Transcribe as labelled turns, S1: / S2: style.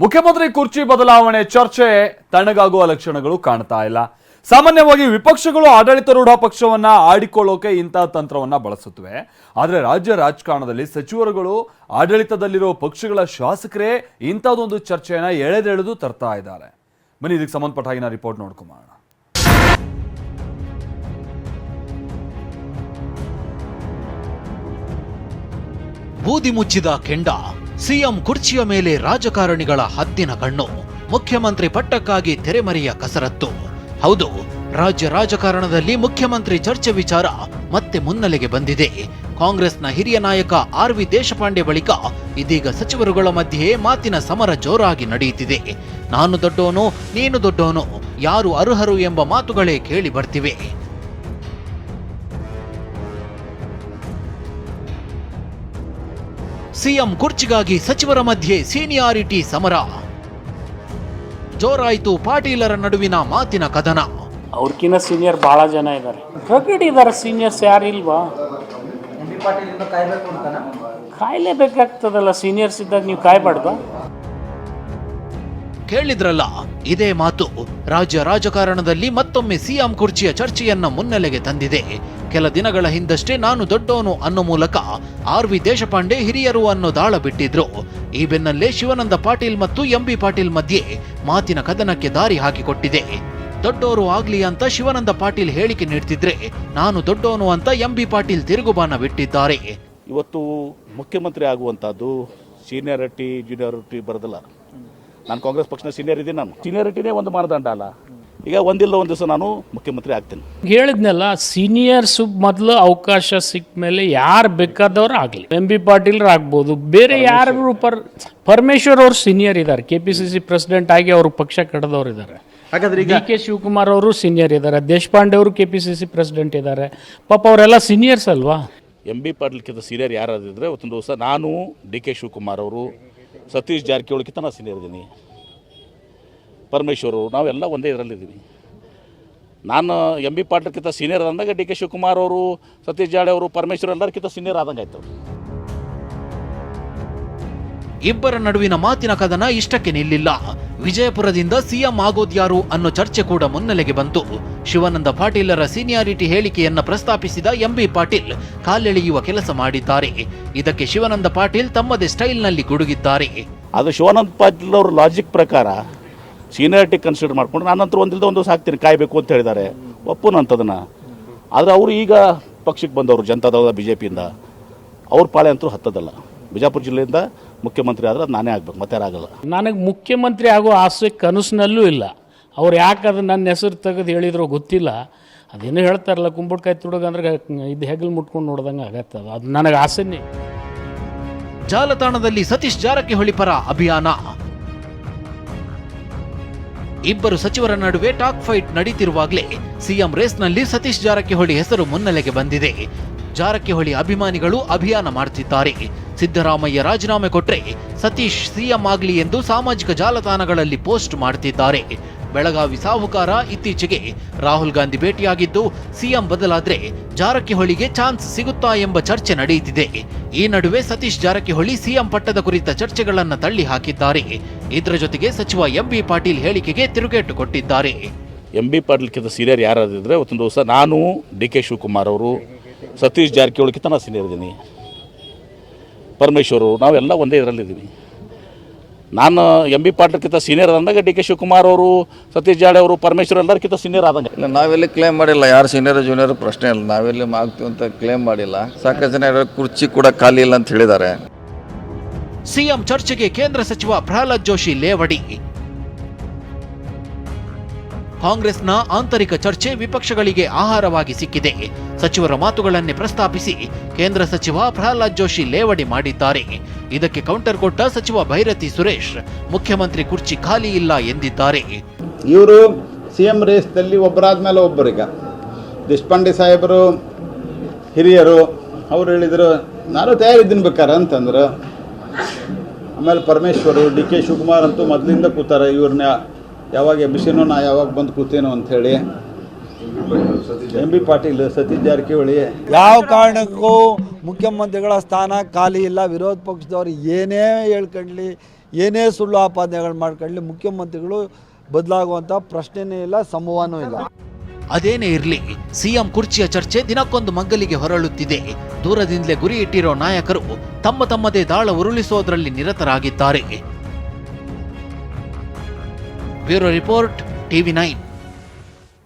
S1: ಮುಖ್ಯಮಂತ್ರಿ ಕುರ್ಚಿ ಬದಲಾವಣೆ ಚರ್ಚೆ, ತಣ್ಣಗಾಗುವ ಲಕ್ಷಣಗಳು ಕಾಣ್ತಾ ಇಲ್ಲ. ಸಾಮಾನ್ಯವಾಗಿ ವಿಪಕ್ಷಗಳು ಆಡಳಿತಾರೂಢ ಪಕ್ಷವನ್ನ ಆಡಿಕೊಳ್ಳೋಕೆ ಇಂತಹ ತಂತ್ರವನ್ನ ಬಳಸುತ್ತವೆ. ಆದರೆ ರಾಜ್ಯ ರಾಜಕಾರಣದಲ್ಲಿ ಸಚಿವರುಗಳು ಆಡಳಿತದಲ್ಲಿರೋ ಪಕ್ಷಗಳ ಶಾಸಕರೇ ಇಂಥದ್ದೊಂದು ಚರ್ಚೆಯನ್ನ ಎಳೆದೆಳೆದು ತರ್ತಾ ಇದ್ದಾರೆ. ಬನ್ನಿ, ಇದಕ್ಕೆ ಸಂಬಂಧಪಟ್ಟ ಹಾಗಿನ ರಿಪೋರ್ಟ್ ನೋಡ್ಕೊಂಬೋಣ
S2: ಬೂದಿ ಮುಚ್ಚಿದ ಕೆಂಡ ಸಿಎಂ ಕುರ್ಚಿಯ ಮೇಲೆ ರಾಜಕಾರಣಿಗಳ ಹದ್ದಿನ ಕಣ್ಣು. ಮುಖ್ಯಮಂತ್ರಿ ಪಟ್ಟಕ್ಕಾಗಿ ತೆರೆಮರೆಯ ಕಸರತ್ತು. ಹೌದು, ರಾಜ್ಯ ರಾಜಕಾರಣದಲ್ಲಿ ಮುಖ್ಯಮಂತ್ರಿ ಚರ್ಚೆ ವಿಚಾರ ಮತ್ತೆ ಮುನ್ನೆಲೆಗೆ ಬಂದಿದೆ. ಕಾಂಗ್ರೆಸ್ನ ಹಿರಿಯ ನಾಯಕ ಆರ್ ವಿ ದೇಶಪಾಂಡೆ ಬಳಿಕ ಇದೀಗ ಸಚಿವರುಗಳ ಮಧ್ಯೆ ಮಾತಿನ ಸಮರ ಜೋರಾಗಿ ನಡೆಯುತ್ತಿದೆ. ನಾನು ದೊಡ್ಡೋನು ನೀನು ದೊಡ್ಡವನು, ಯಾರು ಅರ್ಹರು ಎಂಬ ಮಾತುಗಳೇ ಕೇಳಿ ಬರ್ತಿವೆ. ಸಿಎಂ ಕುರ್ಚಿಗಾಗಿ ಸಚಿವರ ಮಧ್ಯೆ ಸೀನಿಯಾರಿಟಿ ಸಮರ. ಜೋರಾಯಿತು ಪಾಟೀಲರ ನಡುವಿನ ಮಾತಿನ ಕದನ.
S3: ಅವ್ರಕಿನ್ನ ಸೀನಿಯರ್ ಬಹಳ ಜನ ಇದ್ದಾರೆ ಇದ್ದಾರೆ ಸೀನಿಯರ್ಸ್ ಯಾರು ಇಲ್ವಾ? ಕಾಯ್ಲೇಬೇಕಾಗ್ತದಲ್ಲ ಸೀನಿಯರ್ಸ್ ಇದ್ದಾಗ ನೀವು ಕಾಯ್ಬಾರ್ದು?
S2: ಕೇಳಿದ್ರಲ್ಲ, ಇದೇ ಮಾತು. ರಾಜ್ಯ ರಾಜಕಾರಣದಲ್ಲಿ ಮತ್ತೊಮ್ಮೆ ಸಿಎಂ ಕುರ್ಚಿಯ ಚರ್ಚೆಯನ್ನ ಮುನ್ನೆಲೆಗೆ ತಂದಿದೆ. ಕೆಲ ದಿನಗಳ ಹಿಂದಷ್ಟೇ ನಾನು ದೊಡ್ಡವನು ಅನ್ನೋ ಮೂಲಕ ಆರ್ ವಿ ದೇಶಪಾಂಡೆ ಹಿರಿಯರು ಅನ್ನೋ ದಾಳ ಬಿಟ್ಟಿದ್ರು. ಈ ಬೆನ್ನಲ್ಲೇ ಶಿವಾನಂದ ಪಾಟೀಲ್ ಮತ್ತು ಎಂ ಬಿ ಪಾಟೀಲ್ ಮಧ್ಯೆ ಮಾತಿನ ಕದನಕ್ಕೆ ದಾರಿ ಹಾಕಿಕೊಟ್ಟಿದೆ. ದೊಡ್ಡೋರು ಆಗ್ಲಿ ಅಂತ ಶಿವಾನಂದ ಪಾಟೀಲ್ ಹೇಳಿಕೆ ನೀಡ್ತಿದ್ರೆ ನಾನು ದೊಡ್ಡವನು ಅಂತ ಎಂ ಬಿ ಪಾಟೀಲ್ ತಿರುಗುಬಾನ ಬಿಟ್ಟಿದ್ದಾರೆ.
S4: ಇವತ್ತು ಮುಖ್ಯಮಂತ್ರಿ ಆಗುವಂಥದ್ದು ಸೀನಿಯಾರಿಟಿ ಜೂನಿಯಾರಿಟಿ ಬರೋದಿಲ್ಲ. ನಾನು ಕಾಂಗ್ರೆಸ್ ಪಕ್ಷದ ಸೀನಿಯರ್ ಇದ್ದೀನಿ ನಾನು. ಸೀನಿಯರಿಟಿನೇ ಒಂದು ಮಾನದಂಡ ಅಲ್ಲ. ಈಗ ಒಂದಿಲ್ಲ ಒಂದು ದಿವಸ ನಾನು ಮುಖ್ಯಮಂತ್ರಿ ಆಗ್ತೀನಿ.
S3: ಹೇಳಿದ್ನಲ್ಲ ಸೀನಿಯರ್ಸ್ ಮೊದಲು ಅವಕಾಶ ಸಿಕ್ಕ ಮೇಲೆ ಯಾರು ಬೇಕಾದವ್ರು ಆಗಲಿ. ಎಂ ಬಿ ಪಾಟೀಲ್ರು ಆಗ್ಬೋದು ಬೇರೆ ಯಾರು ಪರ್ ಪರಮೇಶ್ವರ್ ಅವರು ಸೀನಿಯರ್ ಇದ್ದಾರೆ K P C C president ಆಗಿ ಅವರು ಪಕ್ಷ ಕಟ್ಟದವ್ರು ಇದ್ದಾರೆ
S5: ಹಾಗಾದ್ರೆ
S3: ಡಿ ಕೆ ಶಿವಕುಮಾರ್ ಅವರು ಸೀನಿಯರ್ ಇದ್ದಾರೆ ದೇಶಪಾಂಡೆ ಅವರು K P C C president ಇದ್ದಾರೆ ಪಾಪ ಅವರೆಲ್ಲ ಸೀನಿಯರ್ಸ್ ಅಲ್ವಾ?
S4: ಎಂ ಬಿ ಪಾಟೀಲ್ಕಿಂತ ಸೀನಿಯರ್ ಯಾರಾದಿದ್ರೆ ಒಂದು ದಿವಸ ನಾನು ಡಿ ಕೆ ಶಿವಕುಮಾರ್ ಅವರು ಸತೀಶ್ ಜಾರಕಿಹೊಳಿ ಕಿತನ ಇದ್ದೀನಿ ಪರಮೇಶ್ವರು ನಾವೆಲ್ಲ ಒಂದೇ ಇದರಲ್ಲಿದ್ದೀವಿ ನಾನು ಎಂ ಬಿ ಪಾಟೀಲ್ಕಿಂತ ಸೀನಿಯರ್ ಅಂದಾಗ ಡಿ ಕೆ ಶಿವಕುಮಾರ್ ಅವರು, ಸತೀಶ್ ಜಾಡೆ ಅವರು, ಪರಮೇಶ್ವರ್ ಎಲ್ಲರಿಗಿಂತ ಸೀನಿಯರ್ ಆದಂಗೆ ಆಯ್ತು.
S2: ಇಬ್ಬರ ನಡುವಿನ ಮಾತಿನ ಕದನ ಇಷ್ಟಕ್ಕೆ ನಿಲ್ಲಿಲ್ಲ. ವಿಜಯಪುರದಿಂದ ಸಿಎಂ ಆಗೋದ್ಯಾರು ಅನ್ನೋ ಚರ್ಚೆ ಕೂಡ ಮುನ್ನೆಲೆಗೆ ಬಂತು. ಶಿವಾನಂದ ಪಾಟೀಲರ ಸೀನಿಯಾರಿಟಿ ಹೇಳಿಕೆಯನ್ನ ಪ್ರಸ್ತಾಪಿಸಿದ ಎಂಬಿ ಪಾಟೀಲ್ ಕಾಲೆಳೆಯುವ ಕೆಲಸ ಮಾಡಿದ್ದಾರೆ. ಇದಕ್ಕೆ ಶಿವಾನಂದ ಪಾಟೀಲ್ ತಮ್ಮದೇ ಸ್ಟೈಲ್ನಲ್ಲಿ ಗುಡುಗಿದ್ದಾರೆ.
S4: ಅದು ಶಿವಾನಂದ ಪಾಟೀಲ್ ಅವರ ಲಾಜಿಕ್ ಪ್ರಕಾರ ಸೀನಿಯಾರಿಟಿ ಕನ್ಸಿಡರ್ ಮಾಡ್ಕೊಂಡು ನಾನಂತರ ಒಂದಿಲ್ದ ಒಂದು ಸಾಕ್ತೀನಿ ಕಾಯಬೇಕು ಅಂತ ಹೇಳಿದ್ದಾರೆ. ಒಪ್ಪುನಂಥದನ್ನು ಆದರೆ ಅವರು ಈಗ ಪಕ್ಷಕ್ಕೆ ಬಂದವರು ಜನತಾದಳ ಬಿ ಜೆ ಪಿಯಿಂದ ಅವ್ರ ಪಾಳೆ ಅಂತೂ ಹತ್ತದಲ್ಲ. ಬಿಜಾಪುರ ಜಿಲ್ಲೆಯಿಂದ ಮುಖ್ಯಮಂತ್ರಿ ಆದರೆ ಅದು ನಾನೇ ಆಗ್ಬೇಕು ಮತ್ತೆ ಆಗಲ್ಲ.
S3: ನನಗೆ ಮುಖ್ಯಮಂತ್ರಿ ಆಗೋ ಆಸೆ ಕನಸಿನಲ್ಲೂ ಇಲ್ಲ. ಅವ್ರು ಯಾಕೆ ಅದು ನನ್ನ ಹೆಸರು ತೆಗೆದು ಹೇಳಿದ್ರು ಗೊತ್ತಿಲ್ಲ. ಅದೇನು ಹೇಳ್ತಾರಲ್ಲ ಕುಂಬಳಕಾಯಿ ತುಡುಗಂದ್ರೆ ಇದು ಹೆಗಲು ಮುಟ್ಕೊಂಡು ನೋಡ್ದಂಗೆ ಆಗತ್ತೆ ಅದು. ಅದು ನನಗೆ ಆಸೆನೇ.
S2: ಜಾಲತಾಣದಲ್ಲಿ ಸತೀಶ್ ಜಾರಕಿಹೊಳಿ ಪರ ಅಭಿಯಾನ. ಇಬ್ಬರು ಸಚಿವರ ನಡುವೆ ಟಾಕ್ ಫೈಟ್ ನಡೀತಿರುವಾಗಲೇ ಸಿಎಂ ರೇಸ್ನಲ್ಲಿ ಸತೀಶ್ ಜಾರಕಿಹೊಳಿ ಹೆಸರು ಮುನ್ನೆಲೆಗೆ ಬಂದಿದೆ. ಜಾರಕಿಹೊಳಿ ಅಭಿಮಾನಿಗಳು ಅಭಿಯಾನ ಮಾಡ್ತಿದ್ದಾರೆ. ಸಿದ್ದರಾಮಯ್ಯ ರಾಜೀನಾಮೆ ಕೊಟ್ರೆ ಸತೀಶ್ ಸಿಎಂ ಆಗ್ಲಿ ಎಂದು ಸಾಮಾಜಿಕ ಜಾಲತಾಣಗಳಲ್ಲಿ ಪೋಸ್ಟ್ ಮಾಡ್ತಿದ್ದಾರೆ. ಬೆಳಗಾವಿ ಸಾಹುಕಾರ ಇತ್ತೀಚೆಗೆ ರಾಹುಲ್ ಗಾಂಧಿ ಭೇಟಿಯಾಗಿದ್ದು, ಸಿಎಂ ಬದಲಾದ್ರೆ ಜಾರಕಿಹೊಳಿಗೆ ಚಾನ್ಸ್ ಸಿಗುತ್ತಾ ಎಂಬ ಚರ್ಚೆ ನಡೆಯುತ್ತಿದೆ. ಈ ನಡುವೆ ಸತೀಶ್ ಜಾರಕಿಹೊಳಿ ಸಿಎಂ ಪಟ್ಟದ ಕುರಿತ ಚರ್ಚೆಗಳನ್ನು ತಳ್ಳಿ ಹಾಕಿದ್ದಾರೆ. ಇದರ ಜೊತೆಗೆ ಸಚಿವ ಎಂಬಿ ಪಾಟೀಲ್ ಹೇಳಿಕೆಗೆ ತಿರುಗೇಟು ಕೊಟ್ಟಿದ್ದಾರೆ.
S4: ಎಂಬಿ ಪಾಟೀಲ್ಕಿಂತ ಸೀನಿಯರ್ ಯಾರಾದಿದ್ರೆ ಒಂದು ದಿವಸ ನಾನು ಡಿ ಕೆ ಶಿವಕುಮಾರ್ ಅವರು ಸತೀಶ್ ಜಾರಕಿಹೊಳಿಗಿಂತ ನಾನು ಸೀನಿಯರ್ ಇದ್ದೀನಿ. ಪರಮೇಶ್ವರು ನಾವೆಲ್ಲ ಒಂದೇ ಇದರಲ್ಲಿದ್ದೀವಿ ನಾನು ಎಂ ಬಿ ಪಾಟೀಲ್ಕಿಂತ ಸೀನಿಯರ್ ಅಂದಾಗ ಡಿ ಕೆ ಶಿವಕುಮಾರ್ ಅವರು ಸತೀಶ್ ಜಾಡೆ ಅವರು ಪರಮೇಶ್ವರ್ ಎಲ್ಲರಿಗಿಂತ ಸೀನಿಯರ್ ಆದಂಗೆ.
S5: ಇಲ್ಲ ನಾವೆಲ್ಲಿ ಕ್ಲೇಮ್ ಮಾಡಿಲ್ಲ ಯಾರು ಸೀನಿಯರ್ ಜೂನಿಯರ್ ಪ್ರಶ್ನೆ ಇಲ್ಲ. ನಾವೆಲ್ಲಿ ಆಗ್ತೀವಿ ಅಂತ ಕ್ಲೇಮ್ ಮಾಡಿಲ್ಲ. ಸಾಕಷ್ಟು ಜನ ಕುರ್ಚಿ ಕೂಡ ಖಾಲಿ ಇಲ್ಲ ಅಂತ ಹೇಳಿದ್ದಾರೆ.
S2: ಸಿಎಂ ಚರ್ಚೆಗೆ ಕೇಂದ್ರ ಸಚಿವ ಪ್ರಹ್ಲಾದ್ ಜೋಶಿ ಲೇವಡಿ. ಕಾಂಗ್ರೆಸ್ನ ಆಂತರಿಕ ಚರ್ಚೆ ವಿಪಕ್ಷಗಳಿಗೆ ಆಹಾರವಾಗಿ ಸಿಕ್ಕಿದೆ. ಸಚಿವರ ಮಾತುಗಳನ್ನೇ ಪ್ರಸ್ತಾಪಿಸಿ ಕೇಂದ್ರ ಸಚಿವ ಪ್ರಹ್ಲಾದ್ ಜೋಶಿ ಲೇವಡಿ ಮಾಡಿದ್ದಾರೆ. ಇದಕ್ಕೆ ಕೌಂಟರ್ ಕೊಟ್ಟ ಸಚಿವ ಭೈರತಿ ಸುರೇಶ್, ಮುಖ್ಯಮಂತ್ರಿ ಕುರ್ಚಿ ಖಾಲಿ ಇಲ್ಲ ಎಂದಿದ್ದಾರೆ.
S6: ಇವರು ಸಿ ಎಂ ಒಬ್ಬರಾದ ಮೇಲೆ ಒಬ್ಬರೀಗ. ದೇಶಪಾಂಡೆ ಸಾಹೇಬರು, ಹಿರಿಯರು, ಅವ್ರು ಹೇಳಿದರು, ನಾನು ತಯಾರಿದ್ದೀನಿ ಬೇಕಾರೆ ಅಂತಂದ್ರು. ಆಮೇಲೆ ಪರಮೇಶ್ವರು, ಡಿ ಕೆ ಶಿವಕುಮಾರ್ ಅಂತೂ ಮೊದಲಿಂದ ಕೂತಾರೆ ಇವ್ರನ್ನ ಯಾವಾಗ ಎಬ್ಬಿಸಿನೋ, ನಾ ಯಾವಾಗ ಬಂದು ಕೂತೇನೋ ಅಂಥೇಳಿ. M B Patil Satish Jarkiholi.
S7: ಯಾವ ಕಾರಣಕ್ಕೂ ಮುಖ್ಯಮಂತ್ರಿಗಳ ಸ್ಥಾನ ಖಾಲಿ ಇಲ್ಲ. ವಿರೋಧ ಪಕ್ಷದವ್ರು ಏನೇ ಹೇಳ್ಕೊಂಡ್ಲಿ ಏನೇ ಸುಳ್ಳು ಆಪಾದನೆಗಳು ಮಾಡ್ಕೊಂಡ್ಲಿ ಮುಖ್ಯಮಂತ್ರಿಗಳು ಬದಲಾಗುವಂಥ ಪ್ರಶ್ನೆನೇ ಇಲ್ಲ ಸಂಭವನೂ ಇಲ್ಲ.
S2: ಅದೇನೇ ಇರಲಿ ಸಿಎಂ ಕುರ್ಚಿಯ ಚರ್ಚೆ ದಿನಕ್ಕೊಂದು ಮಂಗಲಿಗೆ ಹೊರಳುತ್ತಿದೆ. ದೂರದಿಂದಲೇ ಗುರಿ ಇಟ್ಟಿರೋ ನಾಯಕರು ತಮ್ಮ ತಮ್ಮದೇ ದಾಳ ಉರುಳಿಸೋದ್ರಲ್ಲಿ ನಿರತರಾಗಿದ್ದಾರೆ. Bureau report TV nine.